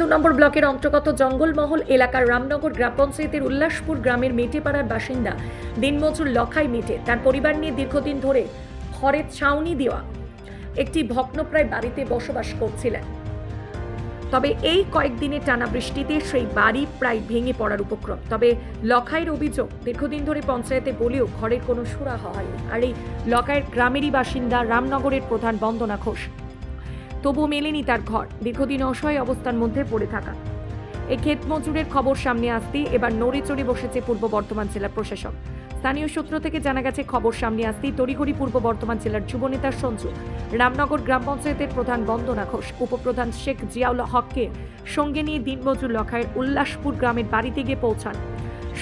দু নম্বর ব্লকের অন্তর্গত জঙ্গলমহল এলাকার রামনগর গ্রাম পঞ্চায়েতের উল্লাসপুর গ্রামের মেটেপাড়ার বাসিন্দা দিনমজুর লখাই মেটে তার পরিবার নিয়ে দীর্ঘদিন ধরে খড়ের ছাউনি দেওয়া একটি ভগ্নপ্রায় বাড়িতে বসবাস করছিলেন। তবে এই কয়েকদিনের টানা বৃষ্টিতে সেই বাড়ি প্রায় ভেঙে পড়ার উপক্রম। তবে লখাইয়ের অভিযোগ, দীর্ঘদিন ধরে পঞ্চায়েতে বলেও ঘরের কোনো সুরাহা হয়নি। আর এই লখাইয়ের গ্রামেরই বাসিন্দা রামনগরের প্রধান বন্দনা ঘোষ। তবু মেলেনি তার ঘর। দীর্ঘদিন অসহায় অবস্থার মধ্যে পড়ে থাকা। এই ক্ষেত মজুরের খবর সামনে আসতেই এবার নড়ে চড়ে বসেছে পূর্ব বর্ধমান জেলা প্রশাসক। স্থানীয় সূত্র থেকে জানা গেছে, খবর সামনে আসতেই তড়িঘড়ি পূর্ব বর্ধমান জেলার যুবনেতা সঞ্জু, রামনগর গ্রাম পঞ্চায়েতের প্রধান বন্দনা ঘোষ, উপপ্রধান শেখ জিয়াউল হককে সঙ্গে নিয়ে দিনমজুর লখায়ের উল্লাসপুর গ্রামের বাড়িতে গিয়ে পৌঁছান।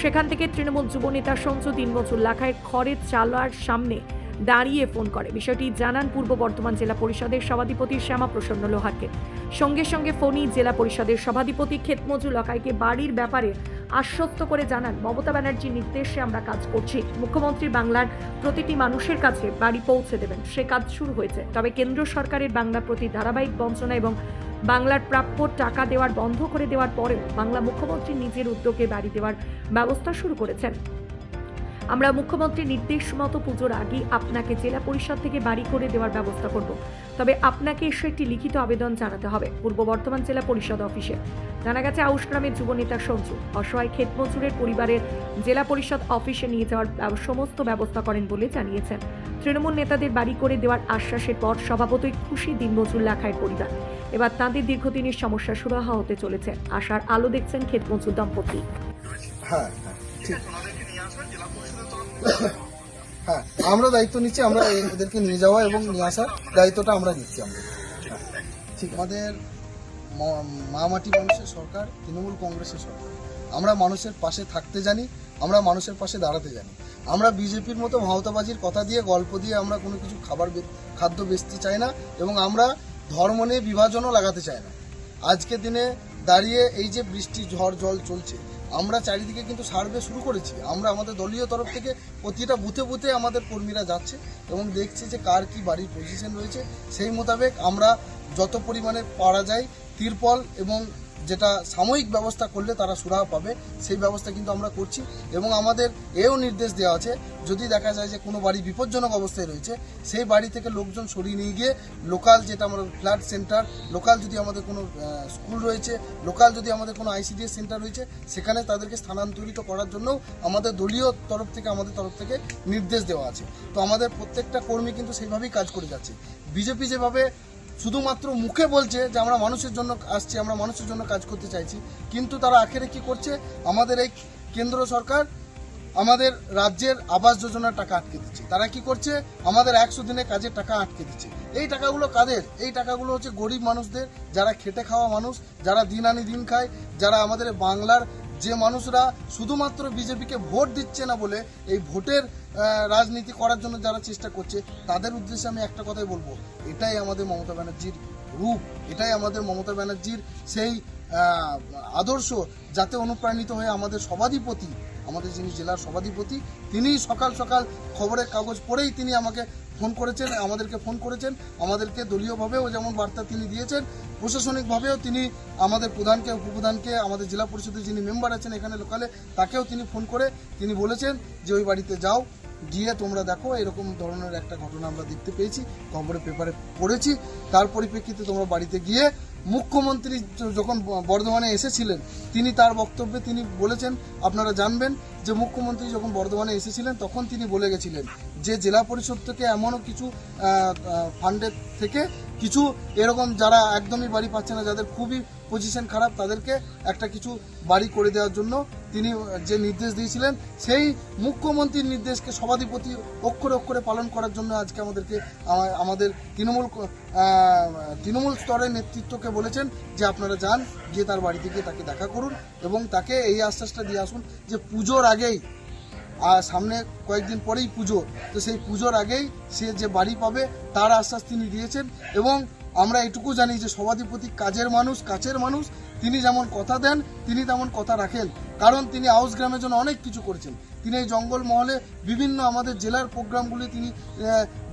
সেখান থেকে তৃণমূল যুবনেতা সঞ্জু দিনমজুর লাখায়ের খড়ের চালার সামনে দাঁড়িয়ে ফোন করে। বিষয়টি জানান পূর্ব বর্ধমান জেলা পরিষদের সভাধিপতি শ্যামা প্রসন্ন লোহারকে। সঙ্গে সঙ্গে ফোনই জেলা পরিষদের সভাধিপতি ক্ষেতমজু লকাইকে বাড়ির ব্যাপারে আশ্বস্ত করে জানান, মমতা ব্যানার্জির নির্দেশে আমরা কাজ করছি। মুখ্যমন্ত্রী বাংলার প্রতিটি মানুষের কাছে বাড়ি পৌঁছে দেবেন। সে কাজ শুরু হয়েছে। তবে কেন্দ্র সরকারের বাংলার প্রতি ধারাবাহিক বঞ্চনা এবং বাংলার প্রাপ্য টাকা দেওয়ার বন্ধ করে দেওয়ার পরেও বাংলা মুখ্যমন্ত্রী নিজের উদ্যোগে বাড়ি দেওয়ার ব্যবস্থা শুরু করেছেন। আমরা মুখ্যমন্ত্রীর নির্দেশ মতো পুজোর আগেই আপনাকে জেলা পরিষদ থেকে বাড়ি করে দেওয়ার ব্যবস্থা করব। তবে আপনাকে এসে একটি লিখিত আবেদন জানাতে হবে, পূর্ব বর্ধমান জেলা পরিষদ অফিসে। জানা গেছে আউশগ্রামের যুবনেতা সঞ্জু অসহায় ক্ষেত মজুরের পরিবারের জেলা পরিষদ অফিসে নিয়ে যাওয়ার সমস্ত ব্যবস্থা করেন বলে জানিয়েছেন। তৃণমূল নেতাদের বাড়ি করে দেওয়ার আশ্বাসের পর স্বভাবতই খুশি দিনমজুর লাখায়ের পরিবার। এবার তাঁদের দীর্ঘদিনের সমস্যা সুরাহা হতে চলেছে। আশার আলো দেখছেন ক্ষেত মজুর দম্পতি। হ্যাঁ হ্যাঁ হ্যাঁ আমরা দায়িত্ব নিচ্ছি, আমরা এদেরকে নিয়ে যাওয়া এবং নিয়ে আসার দায়িত্বটা আমরা নিচ্ছি আমরা। ঠিক, আমাদের ম- মাটি মানুষের সরকার, তৃণমূল কংগ্রেসের সরকার। আমরা মানুষের পাশে থাকতে জানি, আমরা মানুষের পাশে দাঁড়াতে জানি। আমরা বিজেপির মতো ভাওতাবাজির কথা দিয়ে, গল্প দিয়ে আমরা কোনো কিছু খাবার খাদ্য বেচতে চাই না এবং আমরা ধর্ম নিয়ে বিভাজনও লাগাতে চাই না। আজকের দিনে দাঁড়িয়ে এই যে বৃষ্টি, ঝড়, জল চলছে আমরা চারিদিকে কিন্তু সার্ভে শুরু করেছি। আমরা আমাদের দলীয় তরফ থেকে প্রতিটা বুথে বুথে আমাদের কর্মীরা যাচ্ছে এবং দেখছে যে কার কি বাড়ির পজিশন রয়েছে। সেই মোতাবেক আমরা যত পরিমাণে পারা যায় তিরপল এবং যেটা সাময়িক ব্যবস্থা করলে তারা সুরাহা পাবে, সেই ব্যবস্থা কিন্তু আমরা করছি। এবং আমাদের এও নির্দেশ দেওয়া আছে, যদি দেখা যায় যে কোনো বাড়ি বিপজ্জনক অবস্থায় রয়েছে, সেই বাড়ি থেকে লোকজন সরিয়ে নিয়ে গিয়ে লোকাল যেটা আমরা ফ্ল্যাট সেন্টার, লোকাল যদি আমাদের কোনো স্কুল রয়েছে, লোকাল যদি আমাদের কোনো আইসিডিএস সেন্টার রয়েছে, সেখানে তাদেরকে স্থানান্তরিত করার জন্য আমাদের দলীয় তরফ থেকে, আমাদের তরফ থেকে নির্দেশ দেওয়া আছে। তো আমাদের প্রত্যেকটা কর্মী কিন্তু সেইভাবেই কাজ করে যাচ্ছে। বিজেপি যেভাবে শুধুমাত্র মুখে বলছে যে আমরা মানুষের জন্য আসছি, আমরা মানুষের জন্য কাজ করতে চাইছি। কিন্তু তারা আখেরে কি করছে? আমাদের এই কেন্দ্র সরকার আমাদের রাজ্যের আবাস যোজনার টাকা আটকে দিচ্ছে। তারা কি করছে? আমাদের একশো দিনে কাজের টাকা আটকে দিচ্ছে। এই টাকাগুলো কাদের? এই টাকাগুলো হচ্ছে গরিব মানুষদের, যারা খেটে খাওয়া মানুষ, যারা দিন আনি দিন খায়, যারা আমাদের বাংলার যে মানুষরা শুধুমাত্র বিজেপিকে ভোট দিচ্ছে না বলে এই ভোটের রাজনীতি করার জন্য যারা চেষ্টা করছে, তাদের উদ্দেশ্যে আমি একটা কথাই বলব। এটাই আমাদের মমতা ব্যানার্জির রূপ, এটাই আমাদের মমতা ব্যানার্জির সেই আদর্শ, যাতে অনুপ্রাণিত হয়ে আমাদের সভাধিপতি আমাদের যিনি জেলার সভাধিপতি তিনি সকাল সকাল খবরের কাগজ পড়েই তিনি আমাকে ফোন করেছেন, আমাদেরকে ফোন করেছেন, আমাদেরকে দলীয়ভাবেও যেমন বার্তা তিনি দিয়েছেন, প্রশাসনিকভাবেও তিনি আমাদের প্রধানকে, উপপ্রধানকে, আমাদের জেলা পরিষদের যিনি মেম্বার আছেন এখানে লোকালে, তাকেও তিনি ফোন করে তিনি বলেছেন যে ওই বাড়িতে যাও, গিয়ে তোমরা দেখো, এরকম ধরনের একটা ঘটনা আমরা দেখতে পেয়েছি খবরে পেপারে পড়েছি, তার পরিপ্রেক্ষিতে তোমরা বাড়িতে গিয়ে মুখ্যমন্ত্রী যখন বর্ধমানে এসেছিলেন তিনি তার বক্তব্যে তিনি বলেছেন আপনারা জানবেন যে মুখ্যমন্ত্রী যখন বর্ধমানে এসেছিলেন, তখন তিনি বলে গেছিলেন যে, জেলা পরিষদ থেকে এমনও কিছু ফান্ডের থেকে কিছু এরকম যারা একদমই বাড়ি পাচ্ছে না, যাদের খুবই পজিশন খারাপ, তাদেরকে একটা কিছু বাড়ি করে দেওয়ার জন্য তিনি যে নির্দেশ দিয়েছিলেন, সেই মুখ্যমন্ত্রীর নির্দেশকে সভাধিপতি অক্ষরে অক্ষরে পালন করার জন্য আজকে আমাদেরকে আমাদের তৃণমূল তৃণমূল স্তরের নেতৃত্বকে বলেছেন যে, আপনারা যান, গিয়ে তার বাড়িতে গিয়ে তাকে দেখা করুন এবং তাকে এই আশ্বাসটা দিয়ে আসুন যে, পুজোর আগেই, আর সামনে কয়েকদিন পরেই পুজো। তো সেই পুজোর আগেই সে যে বাড়ি পাবে, তার আশ্বাস তিনি দিয়েছেন এবং আমরা এটুকু জানি যে সভাধিপতি কাজের মানুষ, কাছের মানুষ, তিনি যেমন কথা দেন, তিনি তেমন কথা রাখেন। কারণ তিনি আউস গ্রামের জন্য অনেক কিছু করেছেন। তিনি এই জঙ্গল মহলে বিভিন্ন আমাদের জেলার প্রোগ্রামগুলি তিনি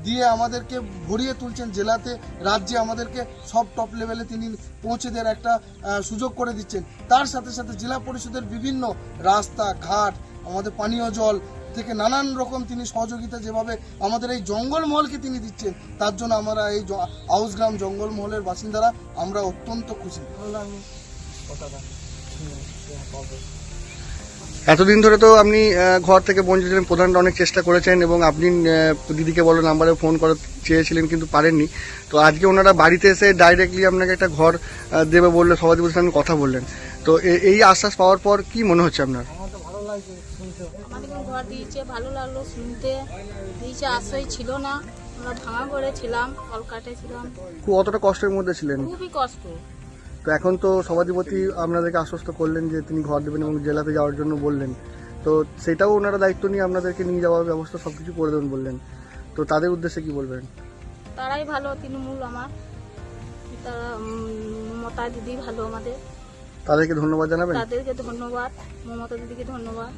দিয়ে আমাদেরকে ভরিয়ে তুলছেন। জেলাতে, রাজ্যে আমাদেরকে সব টপ লেভেলে তিনি পৌঁছে দেওয়ার একটা সুযোগ করে দিচ্ছেন। তার সাথে সাথে জেলা পরিষদের বিভিন্ন রাস্তা, ঘাট আমাদের পানীয় জল থেকে নানান রকম তিনি সহযোগিতা যেভাবে আমাদের এই জঙ্গলমহলকে তিনি দিচ্ছেন তার জন্য আমরা এই আউসগ্রাম জঙ্গলমহলের বাসিন্দারা আমরা অত্যন্ত খুশি। এতদিন ধরে তো আপনি ঘর থেকে বঞ্চিত ছিলেন প্রধানটা অনেক চেষ্টা করেছেন এবং আপনি দিদিকে বলো নাম্বারে ফোন করে চেয়েছিলেন কিন্তু পারেননি। তো আজকে ওনারা বাড়িতে এসে ডাইরেক্টলি আপনাকে একটা ঘর দেবে বললে সভাধিপতির সঙ্গে কথা বললেন। তো এই আশ্বাস পাওয়ার পর কি মনে হচ্ছে আপনার? আমাদেরকে ঘর দিয়েছে ভালো লাগল শুনতে। দিয়েছে আশ্রয় ছিল না আমরা ভাঙা করে ছিলাম কলকাতায় ছিলাম। খুব অতটা কষ্টের মধ্যে ছিলেন? খুবই কষ্ট। তো এখন তো সভাধিপতি আপনাদেরকে আশ্বস্ত করলেন যে তিনি ঘর দেবেন এবং জেলাতে যাওয়ার জন্য বললেন। তো সেটাও ওনারা দায়িত্ব নিয়ে আপনাদেরকে নিয়ে যাওয়ার ব্যবস্থা সব কিছু করে দেবেন বললেন। তো তাদের উদ্দেশ্যে কি বলবেন? তারাই ভালো তৃণমূল আমার। তারা মমতা দিদি ভালো আমাদের। তাদেরকে ধন্যবাদ জানাবেন? তাদেরকে ধন্যবাদ মমতা দিদিকে ধন্যবাদ।